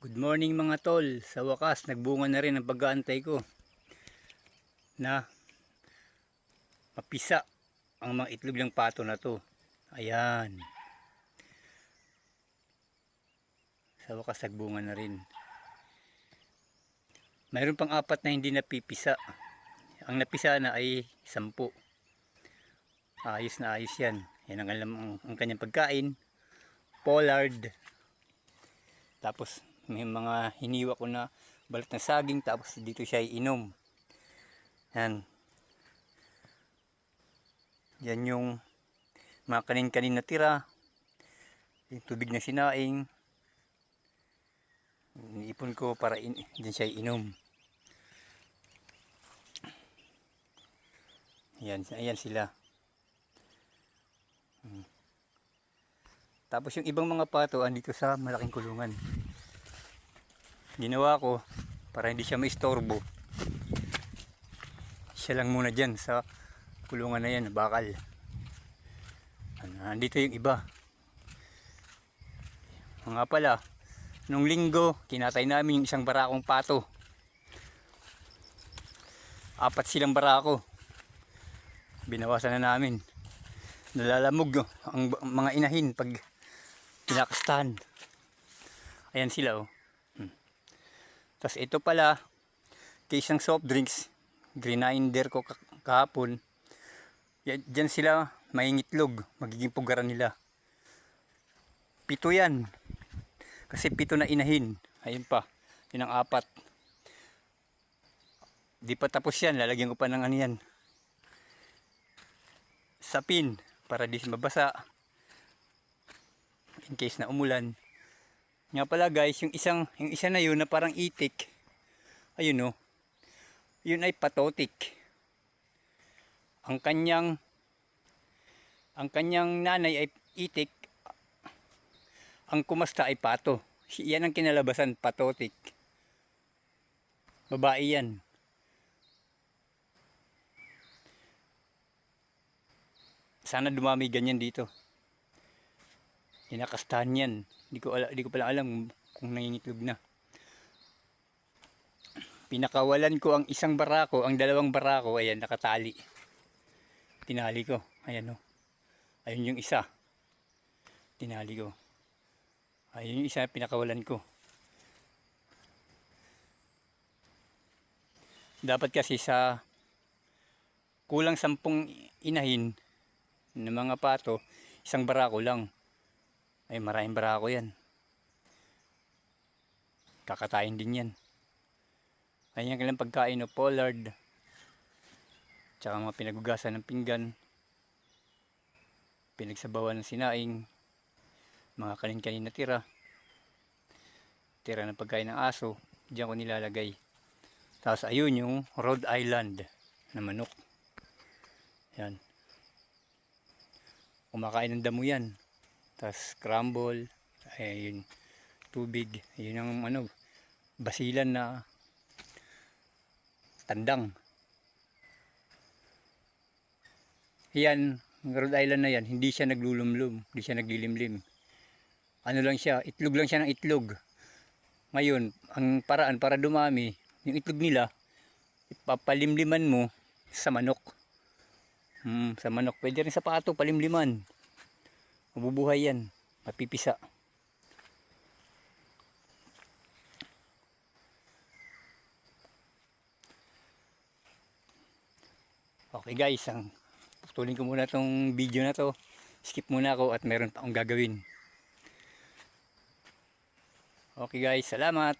Good morning mga tol. Sa wakas, nagbunga na rin ang pag-aantay ko na mapisa ang mga itlog ng pato na to. Ayan. Sa wakas, nagbunga na rin. Mayroon pang apat na hindi napipisa. Ang napisa na ay sampu. Ayos na ayos yan. Yan ang, alam, ang, ang kanyang pagkain. Pollard. Tapos may mga hiniwa ko na balat ng saging tapos dito siya iinom. Yan. Yan yung mga kanin-kanin na tira. Yung tubig na sinaing. Iniipon ko para in, din siya iinom. Yan, ayan sila. Hmm. Tapos yung ibang mga pato andito sa malaking kulungan ginawa ko para hindi siya maistorbo. Siya lang muna dyan sa kulungan na yan bakal. Ano, nandito yung iba. Mga pala nung linggo kinatay namin yung isang barakong pato. Apat silang barako. Binawasan na namin. Nalalamog ang mga inahin pag kinakastahan. Ayan sila oh tapos ito pala, case ng soft drinks, grinder ko ka- kahapon. Yan, dyan sila maingitlog, magiging pugaran nila. Pito yan. Kasi pito na inahin. Ayun pa, yun ang apat. Di pa tapos yan, lalagyan ko pa ng ano yan. Sapin, para di mabasa. In case na umulan. Nga pala guys, yung isang yung isa na yun na parang itik. Ayun oh. Yun ay patotik. Ang kanyang ang kanyang nanay ay itik. Ang kumasta ay pato. Yan ang kinalabasan, patotik. Babae yan. Sana dumami ganyan dito. Kinakastahan yan. Hindi ko, ala, di ko pala alam kung nangingitlog na. Pinakawalan ko ang isang barako, ang dalawang barako, ayan, nakatali. Tinali ko. Ayan o. Ayun yung isa. Tinali ko. Ayun yung isa, pinakawalan ko. Dapat kasi sa kulang sampung inahin ng mga pato, isang barako lang. Ay maraming barako yan. Kakatayin din yan. Ayan kailang pagkain o pollard. Tsaka mga pinagugasan ng pinggan. Pinagsabawan ng sinaing. Mga kanin-kanin na tira. Tira ng pagkain ng aso. Diyan ko nilalagay. Tapos ayun yung Rhode Island na manok. Yan. Kumakain ng damo yan. Tapos crumble, ayun, tubig, yun ang ano, basilan na tandang. Yan, Rhode Island na yan, hindi siya naglulumlum, hindi siya naglilimlim. Ano lang siya, itlog lang siya ng itlog. Ngayon, ang paraan para dumami, yung itlog nila, ipapalimliman mo sa manok. Hmm, sa manok. Pwede rin sa pato, palimliman. Mabubuhay yan. Mapipisa. Okay guys, ang putulin ko muna tong video na to. Skip muna ako at meron pa akong gagawin. Okay guys, salamat.